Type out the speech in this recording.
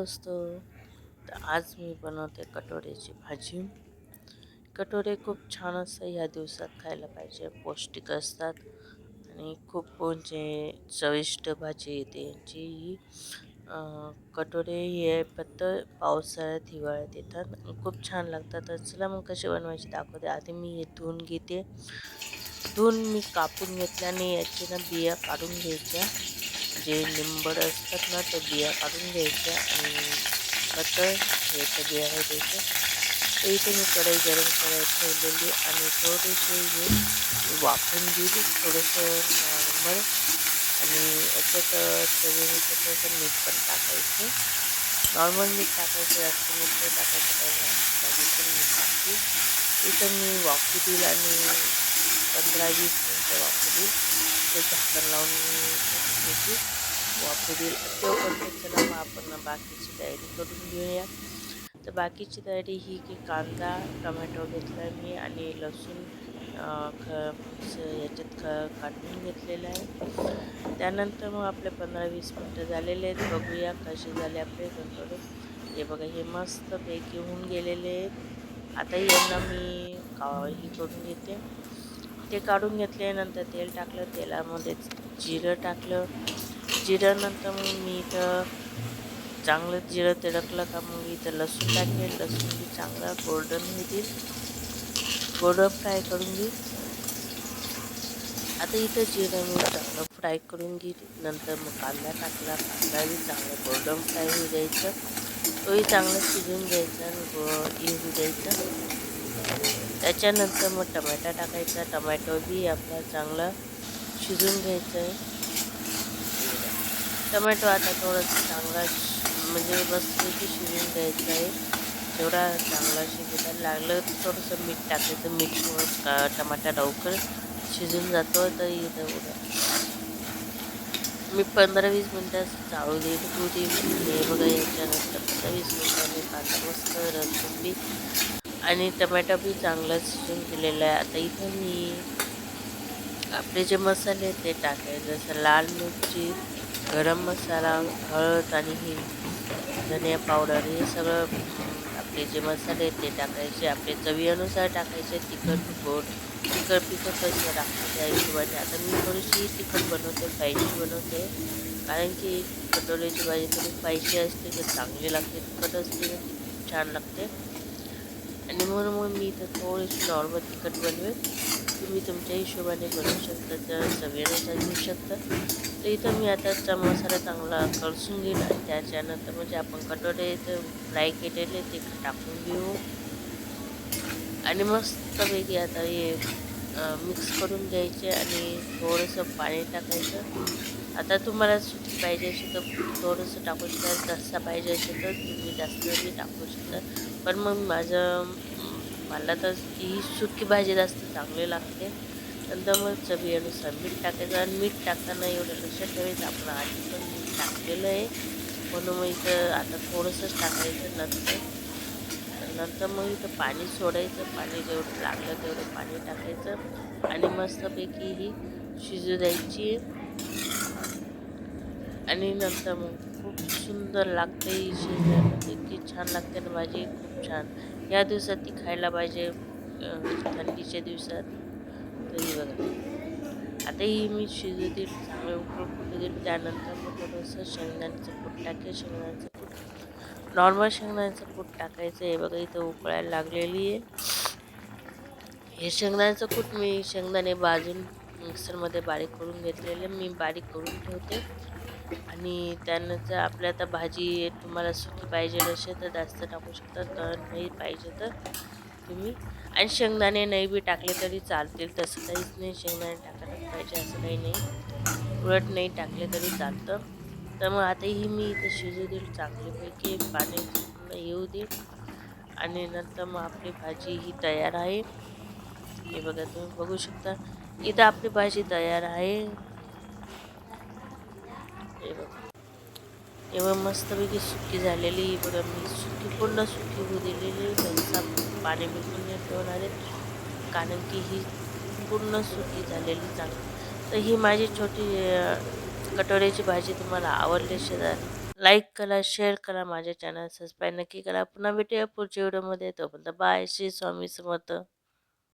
दोस्तो तर आज मी बनवते कटोऱ्याची भाजी. कटोरे खूप छान असतं ह्या दिवसात खायला पाहिजे पौष्टिक असतात. आणि खूप म्हणजे चविष्ट भाजी येते यांची कटोरे हे फक्त पावसाळ्यात हिवाळ्यात येतात. खूप छान लागतात. तर चला मग कसे बनवायचे दाखवते. आधी मी हे धुवून घेते. धुवून मी कापून घेतल्याने याची ना बिया काढून घ्यायच्या. जे लिंबड असतात ना त्या बिया काढून घ्यायच्या आणि खतं याच्या बिया आहे द्यायचं. तर इथे मी कढई गरम करायला ठेवलेली आणि थोडेसे हे वाफून दिली थोडंसं नॉर्मल. आणि याच्यात चवीनुसार थोडंसं मीठ पण टाकायचं. नॉर्मल मीठ टाकायचं जास्त मीठ नाही टाकायचं काही नाही पण मीठ टाकते इथं मी वाफू देईल आणि पंधरा वीस मिनटं वाफू देईल. ते झाकण लावून मी वाफू देईल चला मग आपण बाकीची तयारी करून घेऊया. तर बाकीची तयारी ही की कांदा टोमॅटो घेतला मी आणि लसूण ख याच्यात ख काटून घेतलेलं आहे. त्यानंतर मग आपले पंधरा वीस मिनटं झालेले आहेत. बघूया कसे झाले आपले गणपडे हे बघा हे मस्त पैकी होऊन गेलेले आहेत. आता यांना मी का ही करून घेते. ते काढून घेतल्यानंतर तेल टाकलं. तेलामध्ये जिरं टाकलं. जिऱ्यानंतर मग मी इथं चांगलं जिरं तिडकलं का मग इथं लसूण टाकेल. लसूण बी चांगला गोल्डन होईल गोल्डन फ्राय करून घेईल आता इथं जिरं मी चांगलं फ्राय करून घेईल नंतर मग कांदा टाकला. कांदा बी चांगला गोल्डन फ्राय होऊ द्यायचं. तोही चांगला शिजून घ्यायचा आणि हे होऊ द्यायचं. त्याच्यानंतर मग टमॅटा टाकायचा. टमॅटो बी आपला चांगला शिजून घ्यायचं आहे. टमॅटो आता थोडंसं चांगला म्हणजे मस्तपैकी शिजून द्यायचं आहे. जेवढा चांगला शिजायला लागलं तर थोडंसं मीठ टाकायचं. मीठमुळं का टमाटा लवकर शिजून जातो तर इथं उद्या. मी पंधरा वीस मिनटात चाळू देईल. तू देईल हे बघा याच्यानंतर पंधरा वीस मिनटांनी कांदा मस्त रसून बी आणि टमॅटो बी चांगला शिजून केलेला आहे. आता इथं मी आपले जे मसाले ते टाकायचे. जसं लाल मिरची गरम मसाला हळद आणि ही धनिया पावडर हे सगळं आपले जे मसाले आहेत ते टाकायचे. आपले चवीनुसार टाकायचे. तिखट गोड तिखट पिखट कसं टाकतो त्या हिशोबाने. आता मी थोडीशी तिखट बनवते स्पायसी बनवते. कारण की कटोऱ्याची भाजी थोडी स्पायसी असते तर चांगली लागते. तिखट असते तर खूप छान लागते. आणि म्हणून मग मी इथं थोडीशी नॉर्मल तिखट बनवेल. तुम्ही तुमच्या हिशोबाने बनवू शकता. तर चवीनुसार घेऊ शकता. तर इथं मी आता मसाला चांगला कळसून घेईल आणि त्याच्यानंतर म्हणजे आपण कटोरे इथं फ्राय केलेले ते टाकून घेऊ. आणि मस्तपैकी आता हे मिक्स करून घ्यायचे आणि थोडंसं पाणी टाकायचं. आता तुम्हाला सुकी पाहिजे असेल तर थोडंसं टाकू शकता जास्त पाहिजे असेल तर तुम्ही जास्त बी टाकू शकता. पण मग माझं मला तर ही सुकी भाजी जास्त चांगली लागते. नंतर मग चवीनुसार मीठ टाकायचं आणि मीठ टाकताना एवढं लक्षात ठेवायचं. आपण आधी पण मीठ टाकलेलं आहे. म्हणून मग इथं आता थोडंसंच टाकायचं नंतर. नंतर मग इथं पाणी सोडायचं. पाणी जेवढं लागलं तेवढं पाणी टाकायचं. आणि मस्तपैकी ही शिजू द्यायची. आणि नंतर मग खूप सुंदर लागते ही शिजल्यानंतर. इतकी छान लागते ना भाजी खूप छान. या दिवसात ती खायला पाहिजे. थंडीच्या दिवसात. तरी बघा. आता ही मी शिजू देईल चांगलं उकळून फुटू त्यानंतर मग थोडंसं शेंगदाण्याचं कूट टाकेल शेंगदाण्याचं कूट नॉर्मल शेंगदाण्याचं कूट टाकायचं आहे. बघा इथं उकळायला लागलेली आहे. हे शेंगदाण्याचं कूट मी शेंगदाणे भाजून मिक्सरमध्ये बारीक करून घेतलेले. मी बारीक करून ठेवते. आणि त्यानंतर आपल्या आता भाजी तुम्हाला सुकी पाहिजे असेल तर जास्त टाकू शकता तर नाही पाहिजे तर तुम्ही आणि शेंगदाणे नाही बी टाकले तरी चालतील. तसं काहीच नाही शेंगदाणे टाकायला पाहिजे असं काही नाही. उलट नाही टाकले तरी चालतं. तर मग आता ही मी इथं शिजू देईल चांगलीपैकी पाणी येऊ देईल आणि नंतर मग आपली भाजी ही तयार आहे. हे बघा तुम्ही बघू शकता. इथं आपली भाजी तयार आहे हे बघा एवढं मस्तपैकी सुकी झालेली इकडं बघा मी सुकी पूर्ण सुकी होऊ दिलेली. त्यांचा पाणी बिलकुल नाही ठेवणार. आहे कारण की ही पूर्ण सुकी झालेली चांगली. तर ही माझी छोटी कटोऱ्याची भाजी तुम्हाला आवडली असेल लाईक करा शेअर करा माझ्या चॅनल सबस्क्राईब नक्की करा. पुन्हा भेटूया पुढच्या व्हिडिओमध्ये तोपर्यंत बाय श्री स्वामी समर्थ.